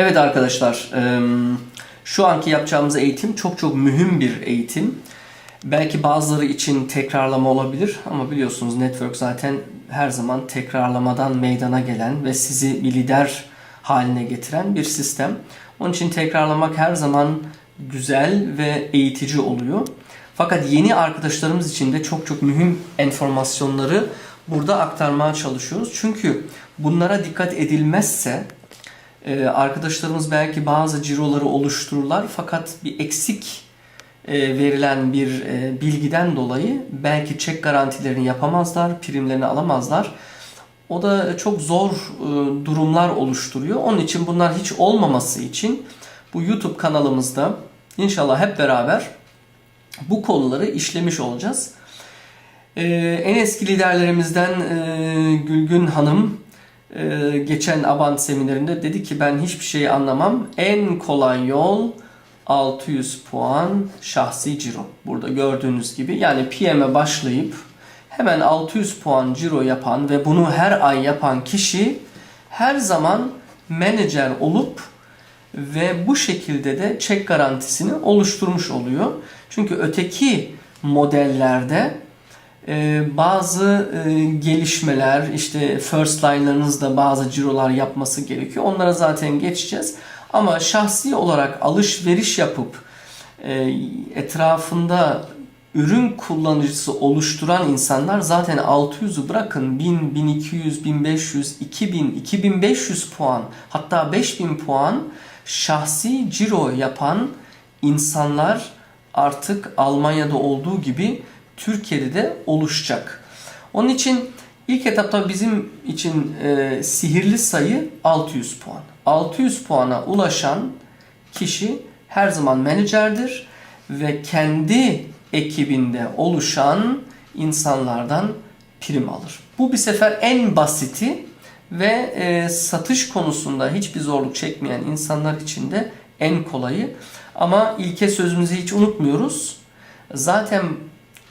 Evet arkadaşlar, şu anki yapacağımız eğitim çok çok mühim bir eğitim. Belki bazıları için tekrarlama olabilir ama biliyorsunuz network zaten her zaman tekrarlamadan meydana gelen ve sizi bir lider haline getiren bir sistem. Onun için tekrarlamak her zaman güzel ve eğitici oluyor. Fakat yeni arkadaşlarımız için de çok çok mühim enformasyonları burada aktarmaya çalışıyoruz. Çünkü bunlara dikkat edilmezse ee, arkadaşlarımız belki bazı ciroları oluştururlar fakat bir eksik e, verilen bir e, bilgiden dolayı belki çek garantilerini yapamazlar, primlerini alamazlar. O da çok zor e, durumlar oluşturuyor. Onun için bunlar hiç olmaması için bu YouTube kanalımızda inşallah hep beraber bu konuları işlemiş olacağız. Ee, en eski liderlerimizden e, Gülgün Hanım e, geçen Abant seminerinde dedi ki ben hiçbir şeyi anlamam. En kolay yol 600 puan şahsi ciro. Burada gördüğünüz gibi yani PM'e başlayıp hemen 600 puan ciro yapan ve bunu her ay yapan kişi her zaman menajer olup ve bu şekilde de çek garantisini oluşturmuş oluyor. Çünkü öteki modellerde e, bazı e, gelişmeler işte first line'larınızda bazı cirolar yapması gerekiyor. Onlara zaten geçeceğiz. Ama şahsi olarak alışveriş yapıp e, etrafında ürün kullanıcısı oluşturan insanlar zaten 600'ü bırakın 1000, 1200, 1500, 2000, 2500 puan hatta 5000 puan şahsi ciro yapan insanlar artık Almanya'da olduğu gibi Türkiye'de de oluşacak. Onun için ilk etapta bizim için e, sihirli sayı 600 puan. 600 puana ulaşan kişi her zaman menajerdir ve kendi ekibinde oluşan insanlardan prim alır. Bu bir sefer en basiti ve e, satış konusunda hiçbir zorluk çekmeyen insanlar için de en kolayı. Ama ilke sözümüzü hiç unutmuyoruz. Zaten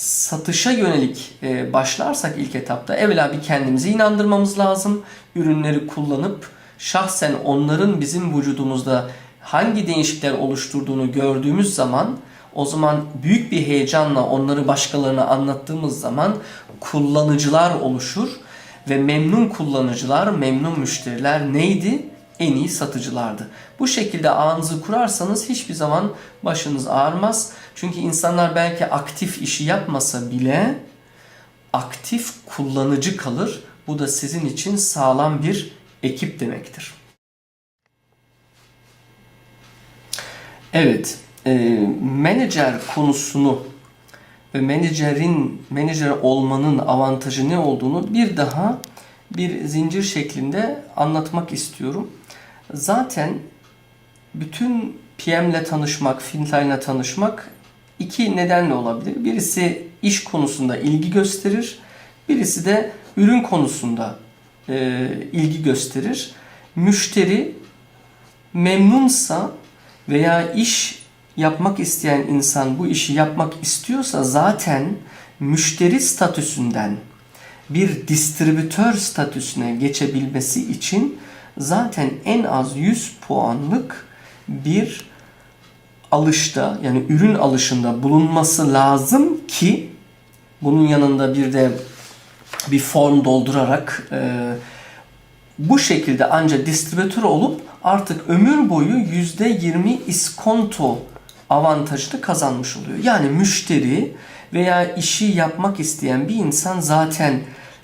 satışa yönelik e, başlarsak ilk etapta evvela bir kendimizi inandırmamız lazım. Ürünleri kullanıp şahsen onların bizim vücudumuzda hangi değişiklikler oluşturduğunu gördüğümüz zaman o zaman büyük bir heyecanla onları başkalarına anlattığımız zaman kullanıcılar oluşur ve memnun kullanıcılar, memnun müşteriler neydi? En iyi satıcılardı. Bu şekilde ağınızı kurarsanız hiçbir zaman başınız ağrımaz. Çünkü insanlar belki aktif işi yapmasa bile aktif kullanıcı kalır. Bu da sizin için sağlam bir ekip demektir. Evet, e, menajer konusunu ve menajerin menajer olmanın avantajı ne olduğunu bir daha bir zincir şeklinde anlatmak istiyorum. Zaten bütün PM'le tanışmak, Fintline'la tanışmak iki nedenle olabilir. Birisi iş konusunda ilgi gösterir, birisi de ürün konusunda e, ilgi gösterir. Müşteri memnunsa veya iş yapmak isteyen insan bu işi yapmak istiyorsa zaten müşteri statüsünden bir distribütör statüsüne geçebilmesi için zaten en az 100 puanlık bir alışta yani ürün alışında bulunması lazım ki bunun yanında bir de bir form doldurarak e, bu şekilde ancak distribütör olup artık ömür boyu %20 iskonto avantajını kazanmış oluyor. Yani müşteri veya işi yapmak isteyen bir insan zaten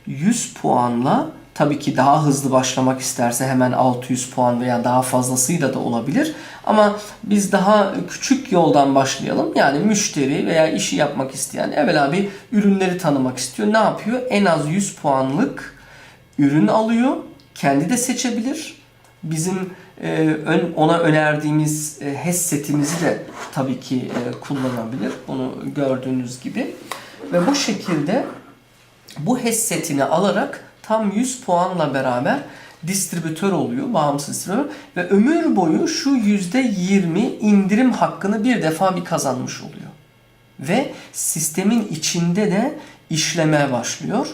100 puanla tabii ki daha hızlı başlamak isterse hemen 600 puan veya daha fazlasıyla da olabilir. Ama biz daha küçük yoldan başlayalım. Yani müşteri veya işi yapmak isteyen evvela bir ürünleri tanımak istiyor. Ne yapıyor? En az 100 puanlık ürün alıyor. Kendi de seçebilir. Bizim e, ona önerdiğimiz e, HES setimizi de tabii ki e, kullanabilir. Bunu gördüğünüz gibi. Ve bu şekilde bu HES setini alarak tam 100 puanla beraber distribütör oluyor, bağımsız distribütör ve ömür boyu şu %20 indirim hakkını bir defa bir kazanmış oluyor. Ve sistemin içinde de işlemeye başlıyor.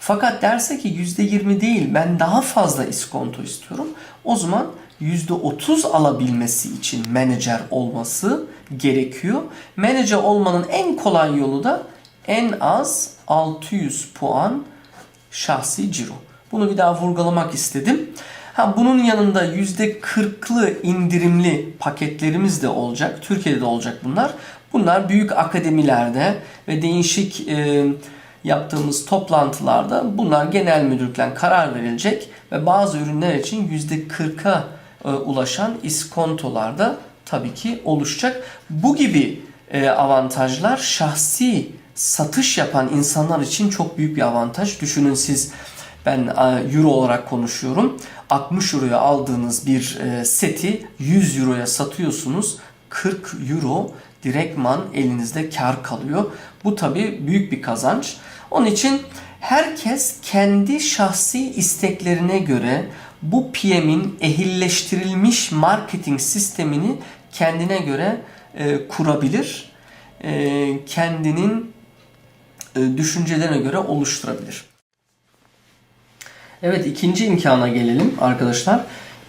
Fakat derse ki %20 değil ben daha fazla iskonto istiyorum. O zaman %30 alabilmesi için menajer olması gerekiyor. Menajer olmanın en kolay yolu da en az 600 puan şahsi ciro. Bunu bir daha vurgulamak istedim. Ha bunun yanında %40'lı indirimli paketlerimiz de olacak. Türkiye'de de olacak bunlar. Bunlar büyük akademilerde ve değişik e, yaptığımız toplantılarda bunlar genel müdürlükten karar verilecek ve bazı ürünler için %40'a e, ulaşan iskontolar da tabii ki oluşacak. Bu gibi e, avantajlar şahsi satış yapan insanlar için çok büyük bir avantaj. Düşünün siz ben e, euro olarak konuşuyorum. 60 euroya aldığınız bir e, seti 100 euroya satıyorsunuz. 40 euro direktman elinizde kar kalıyor. Bu tabi büyük bir kazanç. Onun için herkes kendi şahsi isteklerine göre bu PM'in ehilleştirilmiş marketing sistemini kendine göre e, kurabilir. E, kendinin düşüncelerine göre oluşturabilir. Evet ikinci imkana gelelim arkadaşlar.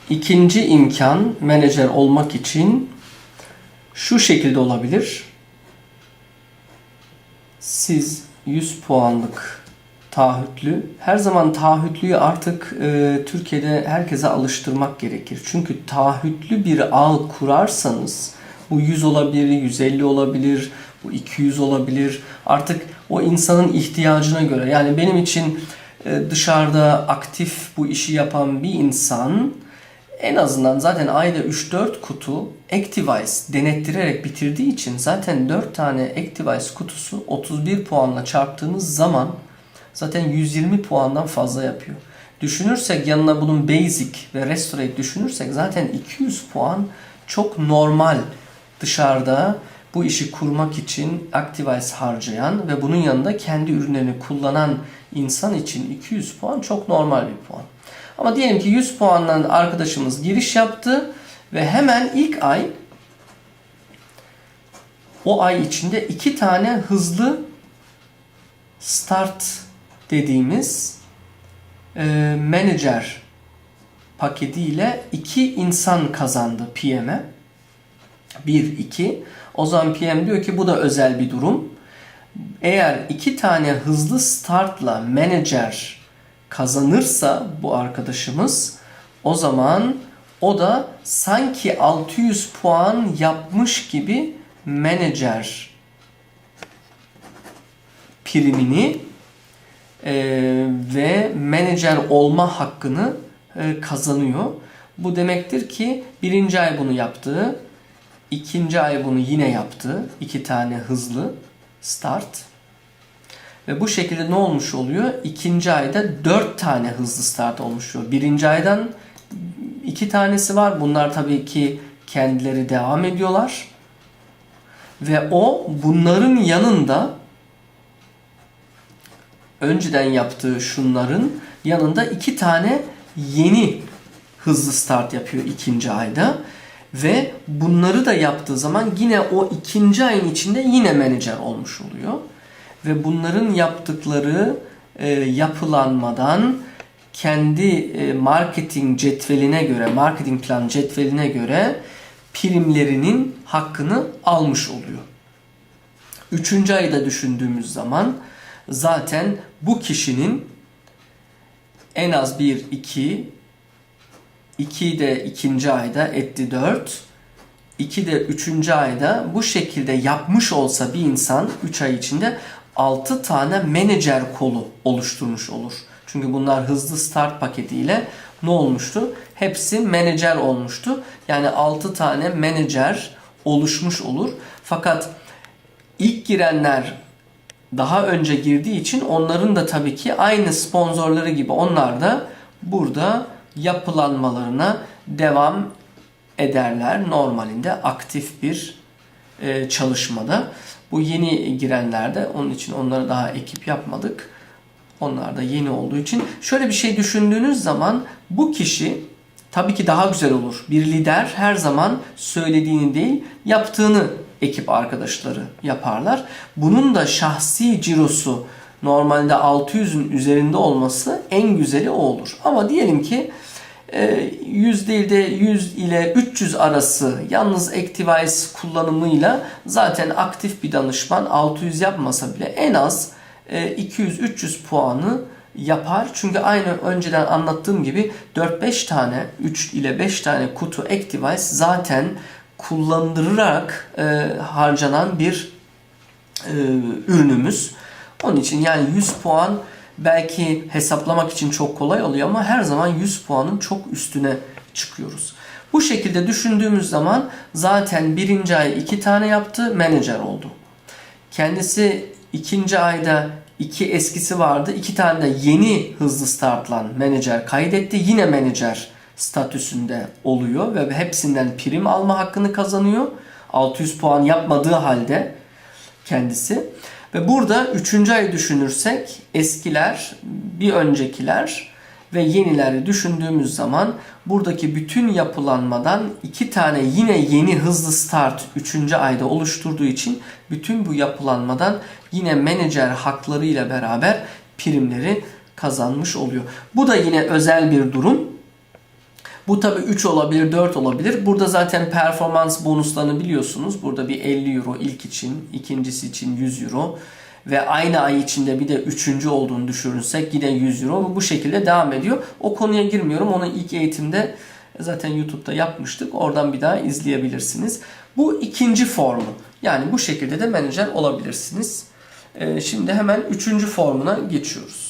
İkinci imkan menajer olmak için şu şekilde olabilir. Siz 100 puanlık taahhütlü. Her zaman taahhütlüyü artık e, Türkiye'de herkese alıştırmak gerekir. Çünkü taahhütlü bir ağ kurarsanız bu 100 olabilir, 150 olabilir, bu 200 olabilir. Artık o insanın ihtiyacına göre. Yani benim için e, dışarıda aktif bu işi yapan bir insan en azından zaten ayda 3-4 kutu Activize denettirerek bitirdiği için zaten 4 tane Activize kutusu 31 puanla çarptığınız zaman zaten 120 puandan fazla yapıyor. Düşünürsek yanına bunun Basic ve Restorate düşünürsek zaten 200 puan çok normal dışarıda bu işi kurmak için Activize harcayan ve bunun yanında kendi ürünlerini kullanan insan için 200 puan çok normal bir puan. Ama diyelim ki 100 puandan arkadaşımız giriş yaptı ve hemen ilk ay o ay içinde iki tane hızlı start dediğimiz e, manager paketiyle iki insan kazandı PM'e. 1 2. O zaman PM diyor ki bu da özel bir durum. Eğer iki tane hızlı startla manager kazanırsa bu arkadaşımız o zaman o da sanki 600 puan yapmış gibi manager primini e, ve manager olma hakkını e, kazanıyor. Bu demektir ki birinci ay bunu yaptı, ikinci ay bunu yine yaptı. iki tane hızlı start. Ve bu şekilde ne olmuş oluyor? İkinci ayda dört tane hızlı start olmuş oluyor. Birinci aydan iki tanesi var. Bunlar tabii ki kendileri devam ediyorlar. Ve o bunların yanında önceden yaptığı şunların yanında iki tane yeni hızlı start yapıyor ikinci ayda. Ve bunları da yaptığı zaman yine o ikinci ayın içinde yine menajer olmuş oluyor. Ve bunların yaptıkları e, yapılanmadan kendi e, marketing cetveline göre, marketing plan cetveline göre primlerinin hakkını almış oluyor. Üçüncü ayda düşündüğümüz zaman zaten bu kişinin en az bir, iki, 2 de ikinci ayda etti 4. 2 de üçüncü ayda bu şekilde yapmış olsa bir insan 3 ay içinde 6 tane menajer kolu oluşturmuş olur. Çünkü bunlar hızlı start paketiyle ne olmuştu? Hepsi menajer olmuştu. Yani 6 tane menajer oluşmuş olur. Fakat ilk girenler daha önce girdiği için onların da tabii ki aynı sponsorları gibi onlar da burada yapılanmalarına devam ederler normalinde aktif bir e, çalışmada. Bu yeni girenlerde onun için onları daha ekip yapmadık. Onlar da yeni olduğu için şöyle bir şey düşündüğünüz zaman bu kişi tabii ki daha güzel olur. Bir lider her zaman söylediğini değil yaptığını ekip arkadaşları yaparlar. Bunun da şahsi cirosu normalde 600'ün üzerinde olması en güzeli o olur. Ama diyelim ki 100 değil de 100 ile 300 arası yalnız Activize kullanımıyla zaten aktif bir danışman 600 yapmasa bile en az e, 200-300 puanı yapar. Çünkü aynı önceden anlattığım gibi 4-5 tane 3 ile 5 tane kutu Activize zaten kullandırılarak e, harcanan bir e, ürünümüz. Onun için yani 100 puan belki hesaplamak için çok kolay oluyor ama her zaman 100 puanın çok üstüne çıkıyoruz. Bu şekilde düşündüğümüz zaman zaten birinci ay iki tane yaptı, menajer oldu. Kendisi ikinci ayda iki eskisi vardı. iki tane de yeni hızlı startlan menajer kaydetti. Yine menajer statüsünde oluyor ve hepsinden prim alma hakkını kazanıyor. 600 puan yapmadığı halde kendisi. Ve burada 3. ayı düşünürsek eskiler, bir öncekiler ve yenileri düşündüğümüz zaman buradaki bütün yapılanmadan iki tane yine yeni hızlı start 3. ayda oluşturduğu için bütün bu yapılanmadan yine menajer haklarıyla beraber primleri kazanmış oluyor. Bu da yine özel bir durum. Bu tabi 3 olabilir, 4 olabilir. Burada zaten performans bonuslarını biliyorsunuz. Burada bir 50 euro ilk için, ikincisi için 100 euro ve aynı ay içinde bir de üçüncü olduğunu düşünürsek yine 100 euro bu şekilde devam ediyor. O konuya girmiyorum. Onu ilk eğitimde zaten YouTube'da yapmıştık. Oradan bir daha izleyebilirsiniz. Bu ikinci formu. Yani bu şekilde de menajer olabilirsiniz. Ee, Şimdi hemen üçüncü formuna geçiyoruz.